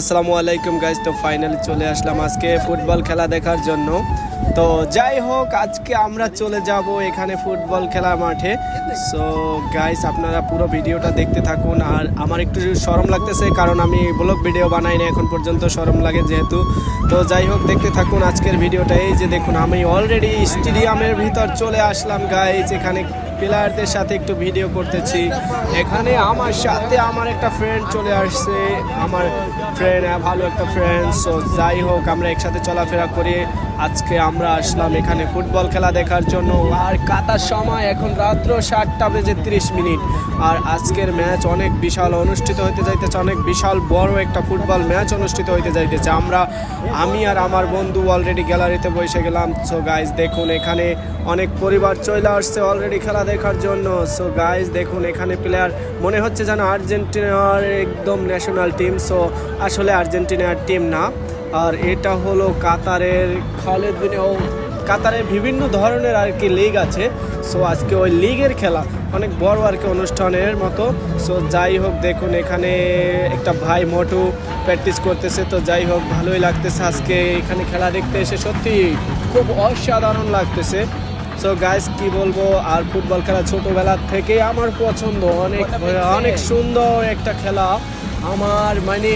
আসসালামু আলাইকুম গাইজ তো ফাইনালি চলে আসলাম আজকে ফুটবল খেলা দেখার জন্য। তো যাই হোক, আজকে আমরা চলে যাব এখানে ফুটবল খেলা মাঠে। সো গাইস আপনারা পুরো ভিডিওটা দেখতে থাকুন। আর আমার একটু শরম লাগতেছে, কারণ আমি ব্লগ ভিডিও বানাই না এখন পর্যন্ত সরম লাগে যেহেতু। তো যাই হোক, দেখতে থাকুন আজকের ভিডিওটা। এই যে দেখুন, আমি অলরেডি স্টেডিয়ামের ভিতর চলে আসলাম গাইজ এখানে প্লেয়ারদের সাথে একটু ভিডিও করতেছি। এখানে আমার সাথে আমার একটা ফ্রেন্ড চলে আসছে, আমার ফ্রেন্ড ভালো একটা ফ্রেন্ড সো যাই হোক, আমরা একসাথে চলাফেরা করি। আজকে আমরা আসলাম এখানে ফুটবল খেলা দেখার জন্য। আর কাতার সময় এখন রাত্র সাতটা বেজে তিরিশ মিনিট। আর আজকের ম্যাচ অনেক বিশাল অনুষ্ঠিত হতে যাইতেছে, অনেক বিশাল বড় একটা ফুটবল ম্যাচ অনুষ্ঠিত হইতে যাইতেছে। আমরা, আমি আর আমার বন্ধু অলরেডি গ্যালারিতে বসে গেলাম। সো গাইজ দেখুন এখানে অনেক পরিবার চলে আসছে অলরেডি খেলা দেখার জন্য। সো গাইজ দেখুন এখানে প্লেয়ার মনে হচ্ছে যেন আর্জেন্টিনার একদম ন্যাশনাল টিম সো আসলে আর্জেন্টিনার টিম না। আর এটা হলো কাতারের খালেদ বিন ও কাতারের বিভিন্ন ধরনের আর কি লিগ আছে। সো আজকে ওই লিগের খেলা অনেক বড় আর কি অনুষ্ঠানের মতো। সো যাই হোক দেখুন এখানে একটা ভাই মোটু প্র্যাকটিস করতেছে। তো যাই হোক ভালোই লাগতেছে আজকে এখানে খেলা দেখতে এসে সত্যি খুব অসাধারণ লাগতেছে। সো গাইস কি বলব আর ফুটবল খেলা ছোটবেলা থেকে আমার পছন্দ। অনেক অনেক সুন্দর একটা খেলা। আমার মানে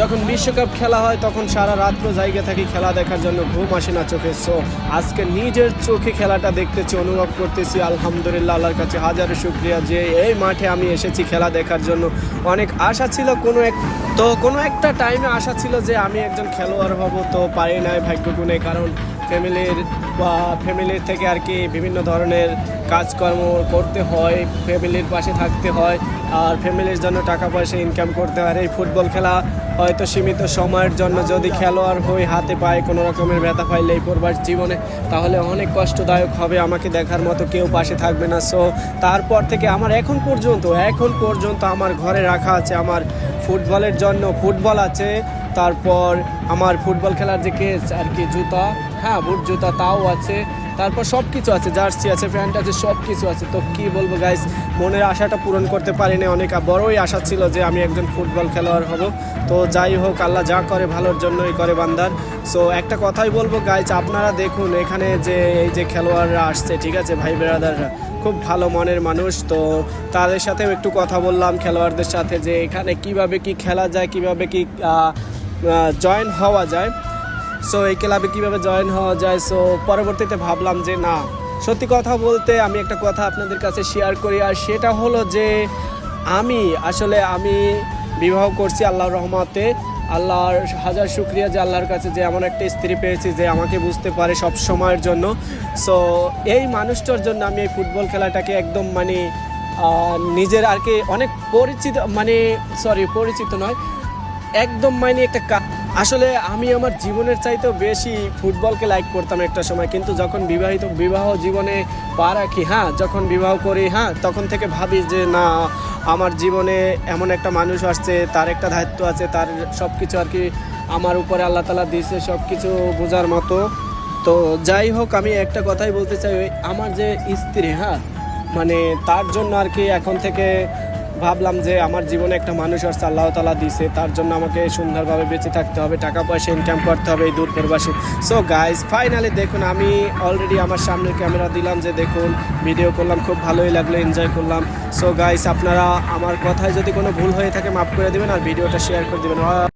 যখন বিশ্বকাপ খেলা হয়, তখন সারা রাত্র জায়গা থাকি খেলা দেখার জন্য ঘুম আসে না চোখে। সো আজকে নিজের চোখে খেলাটা দেখতেছি, অনুভব করতেছি। আলহামদুলিল্লাহ, আল্লাহর কাছে হাজারো শুক্রিয়া যে এই মাঠে আমি এসেছি খেলা দেখার জন্য। অনেক আশা ছিল, কোনো এক তো কোনো একটা টাইমে আশা ছিল যে আমি একজন খেলোয়াড় হব, তো পারি নাই ভাগ্যগুণে। কারণ ফ্যামিলির বা ফ্যামিলির থেকে আর কি বিভিন্ন ধরনের কাজকর্ম করতে হয়, ফ্যামিলির পাশে থাকতে হয় আর ফ্যামিলির জন্য টাকা পয়সা ইনকাম করতে হয়। আর এই ফুটবল খেলা হয়তো সীমিত সময়ের জন্য যদি খেলোয়াড় হই, হাতে পায় কোনো রকমের ব্যথা পাইলে এই পড়বার জীবনে, তাহলে অনেক কষ্টদায়ক হবে আমাকে দেখার মতো কেউ পাশে থাকবে না। সো তারপর থেকে আমার এখন পর্যন্ত এখন পর্যন্ত আমার ঘরে রাখা আছে, আমার ফুটবলের জন্য ফুটবল আছে। তারপর আমার ফুটবল খেলার যে কেস আর কি, জুতা হ্যাঁ বুট জুতা তাও আছে। তারপর সব কিছু আছে, জার্সি আছে, প্যান্ট আছে সব কিছু আছে। তো কি বলব গাইস মনের আশাটা পূরণ করতে পারিনি অনেক বড়ই আশা ছিল যে আমি একজন ফুটবল খেলোয়াড় হব। তো যাই হোক, আল্লাহ যা করে ভালোর জন্যই করে বান্দার। সো একটা কথাই বলব গাইস আপনারা দেখুন, এখানে যে এই যে খেলোয়াড়রা আসছে, ঠিক আছে, ভাই বেরাদাররা, খুব ভালো মনের মানুষ। তো তাদের সাথেও একটু কথা বললাম খেলোয়াড়দের সাথে যে এখানে কীভাবে কি খেলা যায়, কীভাবে কি জয়েন হওয়া যায়। সো এই ক্লাবে কীভাবে জয়েন হওয়া যায়? সো পরবর্তীতে ভাবলাম যে না, সত্যি কথা বলতে আমি একটা কথা আপনাদের কাছে শেয়ার করি, আর সেটা হলো যে আমি, আসলে আমি বিবাহ করছি আল্লাহর রহমতে। আল্লাহর হাজার শুক্রিয়া যে আল্লাহর কাছে যে এমন একটা স্ত্রী পেয়েছি যে আমাকে বুঝতে পারে সব সময়ের জন্য। সো এই মানুষটার জন্য আমি এই ফুটবল খেলাটাকে একদম মানে নিজের আর কি অনেক পরিচিত মানে সরি পরিচিত নয়, একদম মানে একটা আসলে আমি আমার জীবনের চাইতেও বেশি ফুটবলকে লাইক করতাম একটা সময়, কিন্তু যখন বিবাহিত, বিবাহ জীবনে পা রাখি হ্যাঁ যখন বিবাহ করি হ্যাঁ তখন থেকে ভাবি যে না, আমার জীবনে এমন একটা মানুষ আসছে, তার একটা দায়িত্ব আছে, তার সব কিছু আর কি আমার উপরে আল্লাহ তালা দিয়েছে সব কিছু বোঝার মতো। তো যাই হোক, আমি একটা কথাই বলতে চাই আমার যে স্ত্রী হ্যাঁ মানে তার জন্য আর কি এখন থেকে ভাবলাম যে আমার জীবনে একটা মানুষ আসছে আল্লাহ তালা দিছে, তার জন্য আমাকে সুন্দরভাবে বেঁচে থাকতে হবে, টাকা পয়সা ইনকাম করতে হবে এই দূর প্রবাসী। সো গাইজ ফাইনালি দেখুন, আমি অলরেডি আমার সামনে ক্যামেরা দিলাম যে দেখুন ভিডিও করলাম, খুব ভালোই লাগল এনজয় করলাম। সো গাইজ আপনারা আমার কথায় যদি কোনো ভুল হয়ে থাকে, মাফ করে দেবেন আর ভিডিওটা শেয়ার করে দেবেন।